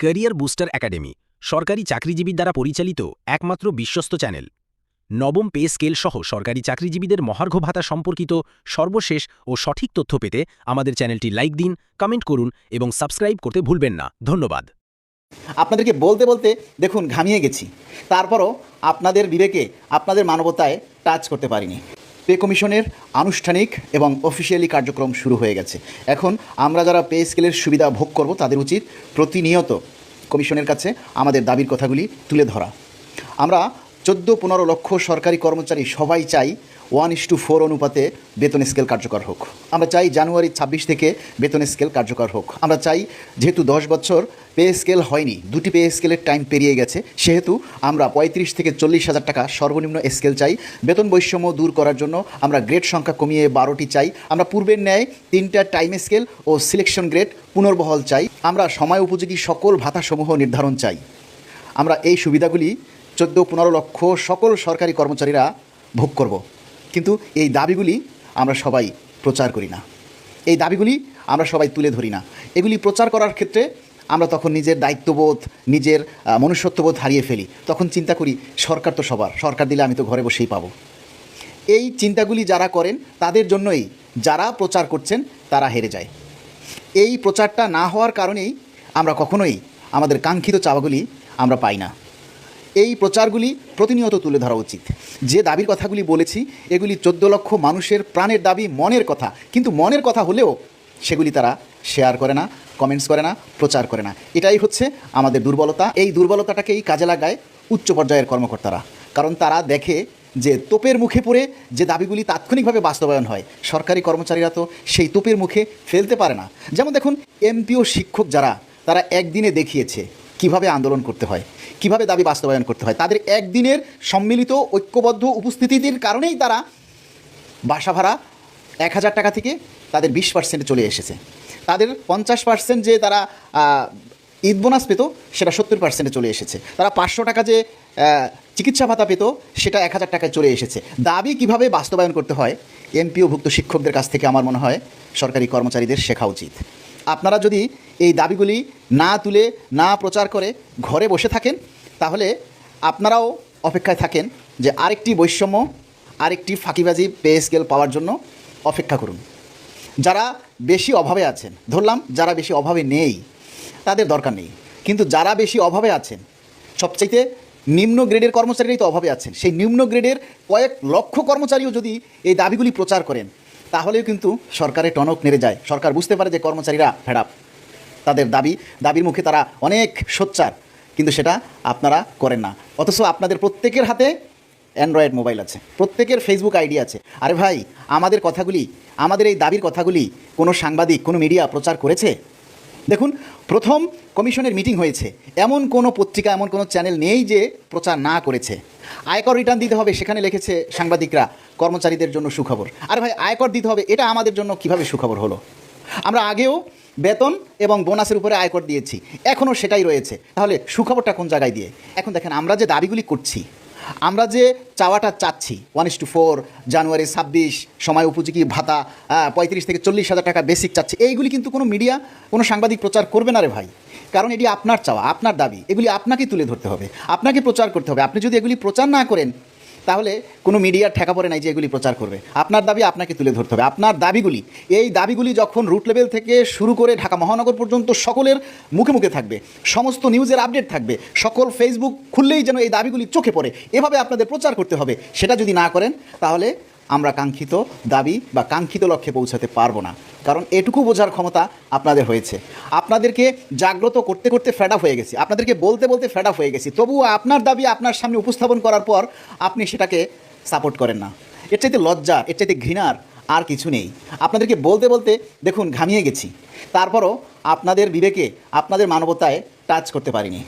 Career booster academy, সরকারি চাকরিজীবীর দ্বারা পরিচালিত একমাত্র বিশ্বস্ত চ্যানেল। নবম পে স্কেল সহ সরকারি চাকরিজীবীদের মহার্ঘ ভাতা সম্পর্কিত সর্বশেষ ও সঠিক তথ্য পেতে আমাদের চ্যানেলটি লাইক দিন, কমেন্ট করুন এবং সাবস্ক্রাইব করতে ভুলবেন না। ধন্যবাদ। আপনাদেরকে বলতে বলতে দেখুন, ঘামিয়ে গেছি। তারপরও আপনাদের বিবেকে, আপনাদের মানবতায় টাচ করতে পারিনি। পে কমিশনের আনুষ্ঠানিক এবং অফিসিয়ালি কার্যক্রম শুরু হয়ে গেছে। এখন আমরা যারা পে স্কেলের সুবিধা ভোগ করব, তাদের উচিত প্রতিনিয়ত কমিশনের কাছে আমাদের দাবির কথাগুলি তুলে ধরা। আমরা চোদ্দ পনেরো লক্ষ সরকারি কর্মচারী সবাই চাই ওয়ান ইস টু ফোর অনুপাতে বেতন স্কেল কার্যকর হোক। আমরা চাই জানুয়ারি ছাব্বিশ থেকে বেতন স্কেল কার্যকর হোক। আমরা চাই যেহেতু দশ বছর পে স্কেল হয়নি, দুটি পে স্কেলের টাইম পেরিয়ে গেছে, সেহেতু আমরা পঁয়ত্রিশ থেকে চল্লিশ হাজার টাকা সর্বনিম্ন স্কেল চাই। বেতন বৈষম্য দূর করার জন্য আমরা গ্রেড সংখ্যা কমিয়ে বারোটি চাই। আমরা পূর্বের ন্যায় তিনটা টাইম স্কেল ও সিলেকশন গ্রেড পুনর্বহল চাই। আমরা সময় উপযোগী সকল ভাতাসমূহ নির্ধারণ চাই। আমরা এই সুবিধাগুলি চোদ্দ পনেরো লক্ষ সকল সরকারি কর্মচারীরা ভোগ করব। কিন্তু এই দাবিগুলি আমরা সবাই প্রচার করি না। এই দাবিগুলি আমরা সবাই তুলে ধরি না। এগুলি প্রচার করার ক্ষেত্রে আমরা তখন নিজের দায়িত্ববোধ, নিজের মনুষ্যত্ববোধ হারিয়ে ফেলি। তখন চিন্তা করি, সরকার তো সবার, সরকার দিলে আমি তো ঘরে বসেই পাবো। এই চিন্তাগুলি যারা করেন, তাদের জন্যই যারা প্রচার করছেন, তারা হেরে যায়। এই প্রচারটা না হওয়ার কারণেই আমরা কখনোই আমাদের কাঙ্ক্ষিত চাওয়াগুলি আমরা পাই না। এই প্রচারগুলি প্রতিনিয়ত তুলে ধরা উচিত। যে দাবির কথাগুলি বলেছি, এগুলি চোদ্দ লক্ষ মানুষের প্রাণের দাবি, মনের কথা। কিন্তু মনের কথা হলেও সেগুলি তারা শেয়ার করে না কমেন্টস করে না, প্রচার করে না। এটাই হচ্ছে আমাদের দুর্বলতা। এই দুর্বলতাটাকেই কাজে লাগায় উচ্চ পর্যায়ের কর্মকর্তারা। কারণ তারা দেখে যে তোপের মুখে পড়ে যে দাবিগুলি তাৎক্ষণিকভাবে বাস্তবায়ন হয়, সরকারি কর্মচারীরা তো সেই তোপের মুখে ফেলতে পারে না। যেমন দেখুন, এমপিও শিক্ষক যারা, তারা একদিনে দেখিয়েছে কীভাবে আন্দোলন করতে হয়, কীভাবে দাবি বাস্তবায়ন করতে হয়, তাদের একদিনের সম্মিলিত ঐক্যবদ্ধ উপস্থিতির কারণেই তারা বাসা ভাড়া এক হাজার টাকা থেকে তাদের বিশ পার্সেন্টে চলে এসেছে। তাদের পঞ্চাশ পার্সেন্ট যে তারা ঈদ বোনাস পেত, সেটা সত্তর পার্সেন্টে চলে এসেছে। তারা পাঁচশো টাকা যে চিকিৎসা ভাতা পেত, সেটা এক হাজার টাকায় চলে এসেছে। দাবি কীভাবে বাস্তবায়ন করতে হয় এমপিওভুক্ত শিক্ষকদের কাছ থেকে আমার মনে হয়, সরকারি কর্মচারীদের শেখা উচিত। আপনারা যদি এই দাবিগুলি না তুলে, না প্রচার করে ঘরে বসে থাকেন, তাহলে আপনারাও অপেক্ষায় থাকেন যে আরেকটি বৈষম্য, আরেকটি ফাঁকিবাজি পে স্কেল পাওয়ার জন্য অপেক্ষা করুন। যারা বেশি অভাবে আছেন, ধরলাম যারা বেশি অভাবে নেই, তাদের দরকার নেই। কিন্তু যারা বেশি অভাবে আছেন, সবচাইতে নিম্ন গ্রেডের কর্মচারীরাই তো অভাবে আছেন। সেই নিম্ন গ্রেডের কয়েক লক্ষ কর্মচারীও যদি এই দাবিগুলি প্রচার করেন তাহলেও কিন্তু সরকারের টনক নেড়ে যায়। সরকার বুঝতে পারে যে কর্মচারীরা ফেরাপ তাদের দাবি, দাবির মুখে তারা অনেক সোচ্চার, কিন্তু সেটা আপনারা করেন না। অথচ আপনাদের প্রত্যেকের হাতে অ্যান্ড্রয়েড মোবাইল আছে, প্রত্যেকের ফেসবুক আইডি আছে। আরে ভাই, আমাদের কথাগুলি, আমাদের এই দাবির কথাগুলি কোনো সাংবাদিক, কোনো মিডিয়া প্রচার করেছে? দেখুন প্রথম কমিশনের মিটিং হয়েছে। এমন কোনো পত্রিকা, এমন কোনো চ্যানেল নেই যে প্রচার না করেছে। আয়কর রিটার্ন দিতে হবে, সেখানে লিখেছে সাংবাদিকরা, কর্মচারীদের জন্য সুখবর। আরে ভাই, আয়কর দিতে হবে, এটা আমাদের জন্য কীভাবে সুখবর হলো? আমরা আগেও বেতন এবং বোনাসের উপরে আয়কর দিয়েছি এখনও সেটাই রয়েছে। তাহলে সুখবরটা কোন জায়গায় দিয়ে? এখন দেখেন, আমরা যে দাবিগুলি করছি আমরা যে চাওয়াটা চাচ্ছি one is to four January ছাব্বিশ, সময় উপযোগী ভাতা পঁয়ত্রিশ থেকে চল্লিশ হাজার টাকা বেসিক চাচ্ছি। এইগুলি কিন্তু কোনো মিডিয়া কোনো সাংবাদিক প্রচার করবে না রে ভাই। কারণ এটি আপনার চাওয়া, আপনার দাবি, এগুলি আপনাকে তুলে ধরতে হবে। আপনাকে প্রচার করতে হবে। আপনি যদি এগুলি প্রচার না করেন তাহলে কোনো মিডিয়ার ঠেকা পড়ে নাই যে এগুলি প্রচার করবে। আপনার দাবি আপনাকে তুলে ধরতে হবে। আপনার দাবিগুলি, এই দাবিগুলি যখন রুট লেভেল থেকে শুরু করে ঢাকা মহানগর পর্যন্ত সকলের মুখে মুখে থাকবে, সমস্ত নিউজের আপডেট থাকবে, সকল ফেসবুক খুললেই যেন এই দাবিগুলি চোখে পড়ে। এভাবে আপনাদের প্রচার করতে হবে। সেটা যদি না করেন, তাহলে আমরা কাঙ্ক্ষিত দাবি বা কাঙ্ক্ষিত লক্ষ্যে পৌঁছাতে পারব না। কারণ এটুকু বোঝার ক্ষমতা আপনাদের হয়েছে। আপনাদেরকে জাগ্রত করতে করতে আপ হয়ে গেছি। আপনাদেরকে বলতে বলতে আপ হয়ে গেছি। তবুও আপনার দাবি আপনার সামনে উপস্থাপন করার পর আপনি সেটাকে সাপোর্ট করেন না। এর চাইতে লজ্জা এর চাইতে ঘৃণার আর কিছু নেই। আপনাদেরকে বলতে বলতে দেখুন, ঘামিয়ে গেছি। তারপরও আপনাদের বিবেকে, আপনাদের মানবতায় টাচ করতে পারিনি।